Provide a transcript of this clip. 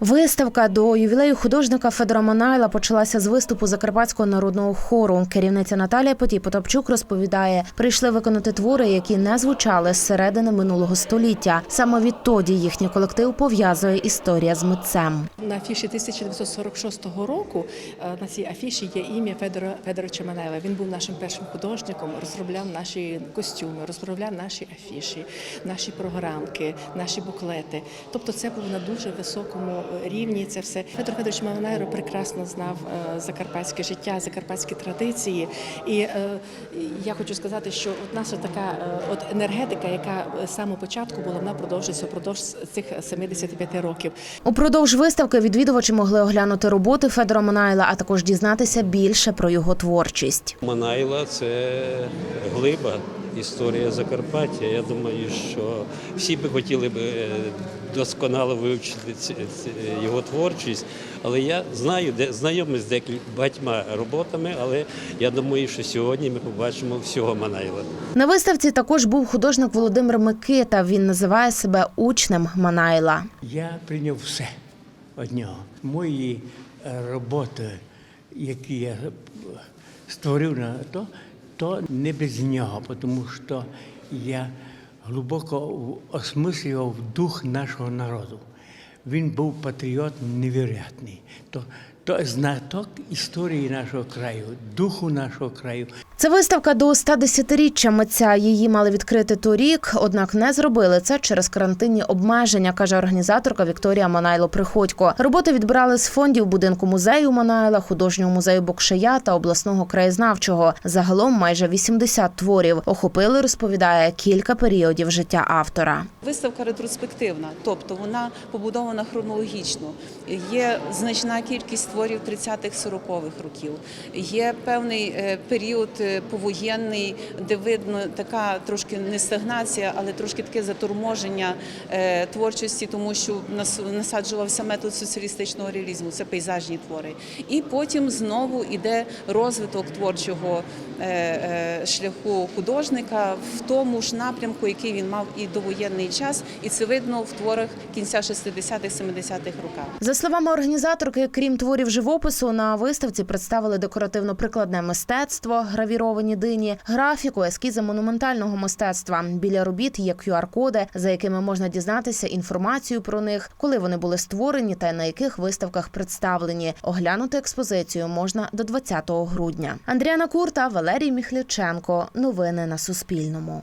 Виставка до ювілею художника Федора Манайла почалася з виступу Закарпатського народного хору. Керівниця Наталія Потій Потапчук розповідає, прийшли виконати твори, які не звучали з середини минулого століття. Саме відтоді їхній колектив пов'язує історія з митцем. На афіші 1946 року е, на цій афіші є ім'я Федора Федоровича Манайла. Він був нашим першим художником, розробляв наші костюми, розробляв наші афіші, наші програмки, наші буклети. Тобто це було на дуже високому рівні. Це все Федор Федорович Манайла прекрасно знав е, закарпатське життя, закарпатські традиції. І е, я хочу сказати, що от наша така е, от енергетика, яка з самого початку була, вона продовжується впродовж цих 75 років. Упродовж виставки відвідувачі могли оглянути роботи Федора Манайла, а також дізнатися більше про його творчість. Манайла це глиба, історія Закарпаття. Я думаю, що всі би хотіли б е, досконало вивчити його творчість. Але я знаю, де знайомий з декількома роботами, але я думаю, що сьогодні ми побачимо всього Манайла. На виставці також був художник Володимир Микита. Він називає себе учнем Манайла. Я прийняв все від нього. Мої е, роботи, які я е, створив на то, то не без нього, тому що я глибоко осмислював дух нашого народу. Він був патріот невероятний. То, то знаток історії нашого краю, духу нашого краю. Це виставка до 110-річчя митця. Її мали відкрити торік, однак не зробили це через карантинні обмеження, каже організаторка Вікторія Манайло Приходько. Роботи відбирали з фондів будинку музею Манайла, художнього музею Бокшея та обласного краєзнавчого. Загалом майже 80 творів охопили, розповідає кілька періодів життя автора. Виставка ретроспективна, тобто вона побудована хронологічно. Є значна кількість творів 30-х, 40-х років. Є певний е, період е, повоєнний, де видно така трошки не стагнація, але трошки таке заторможення е, творчості, тому що нас- насаджувався метод соціалістичного реалізму, це пейзажні твори. І потім знову йде розвиток творчого е, е, шляху художника в тому ж напрямку, який він мав і довоєнний час, і це видно в творах кінця 60-х, 70-х років. За словами організаторки, крім творів живопису, на виставці представили декоративно-прикладне мистецтво, гравіровані дині, графіку, ескізи монументального мистецтва. Біля робіт є QR-коди, за якими можна дізнатися інформацію про них, коли вони були створені та на яких виставках представлені. Оглянути експозицію можна до 20 грудня. Андріана Курта, Валерій Міхляченко. Новини на Суспільному.